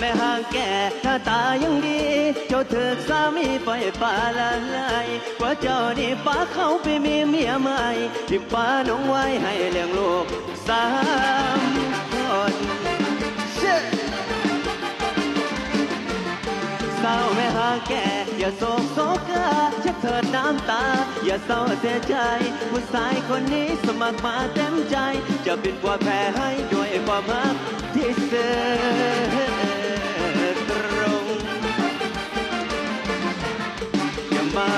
แม่ห่างแก่หน้าตายังดี เจ้าถึกสามีปล่อยป่าละลายกว่าเจ้านี่ป้าเขาไปมีเมียใหม่ที่ป้าน้องไว้ให้เลี้ยงลูกสามคนเชื่อสาวแม่หาแก่อย่าโศกโศกาเช็ดเถิดน้ำตา อย่าเศร้าเสียใจ ผู้ชายคนนี้สมัครมาเต็มใจ จะเป็นผัวแพ้ให้ด้วยความรักที่เสื่อ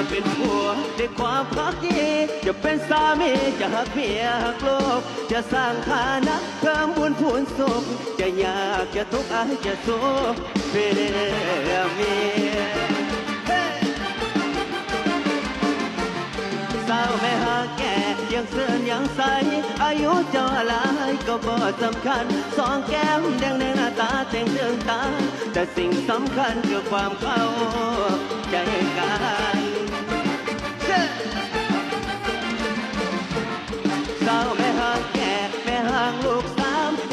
เป็นผัวด้วยความพักดีจะเป็นสามีจะหักเมียหักลูกจะสร้างฐานะเพิ่มบุญพูนสุข จะยากจะทุกข์อาจจะสู้เพื่อเมียเฮ้สาวไม่หาแก่ยังเสื่อนยังใส อายุเจ้าหลายก็บ่สำคัญ สองแก้มแดงในหน้าตาแต่งเรื่องตา แต่สิ่งสำคัญคือความเข้าใจกัน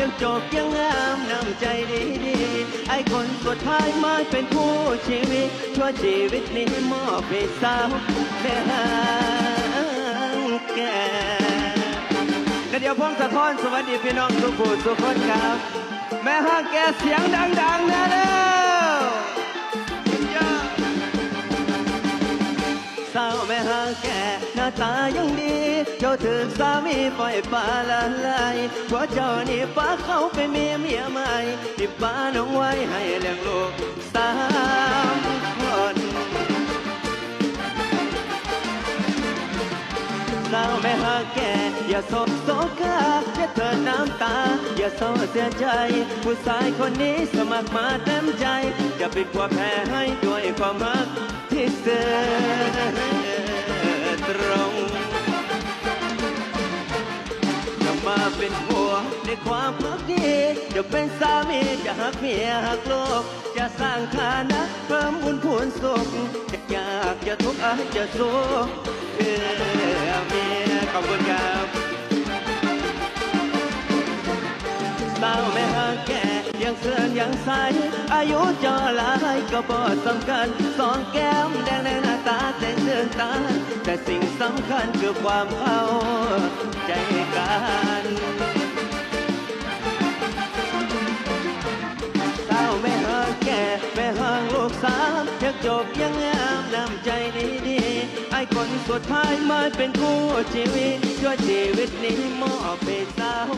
ยังจบยังงามน้ำใจดีดีไอคนสุดท้ายมาเป็นคู่ชีวิตชั่วชีวิตนี้มอบให้สาวแม่แก่และเดียวพงสะท้อนสวัสดีพี่น้องทุกผู้ทุกคนครับ แม่ห่างแก่เสียงดังๆนะเด้อสุดยอดสาวแม่หางแก่าตายังดี เจ้าถึกสามีปล่อยป่าละลายเพราะเจ้านี่ป้าเขาไปมีเมียใหม่ที่ป้าน้องไว้ให้เลี้ยงลูกสามคนสาวแม่หางแก่อย่าโศกโศกาอย่าเถิดน้ำตา อย่าเศร้าเสียใจ ผู้ชายคนนี้สมัครมาเต็มใจ จะเป็นผัวแพ้ให้ด้วยความรักที่เสื่อ เป็นผัวในความรักดีจะเป็นสามีจะหักเมียหักโลก จะสร้างฐานะเพิ่มบุญพูนสุขจะอยากจะทุกข์อาจจะสู้เพื่อเมียขอบคุณครับสาวแม่หางแก่ยังเสื่อนยังใสอายุจอหลายก็บ่สำคัญสองแก้มแดงในหน้า ตาแต่เดือนตา แต่สิ่งสำคัญคือความเข้าใจกันสาวแม่หางแก่แม่หางลูกสามยังจบยังงามน้ำใจดีดีๆไอ้คนสุดท้ายมาเป็นคู่ชีวิตช่วยชีวิตนี้มอบให้สาว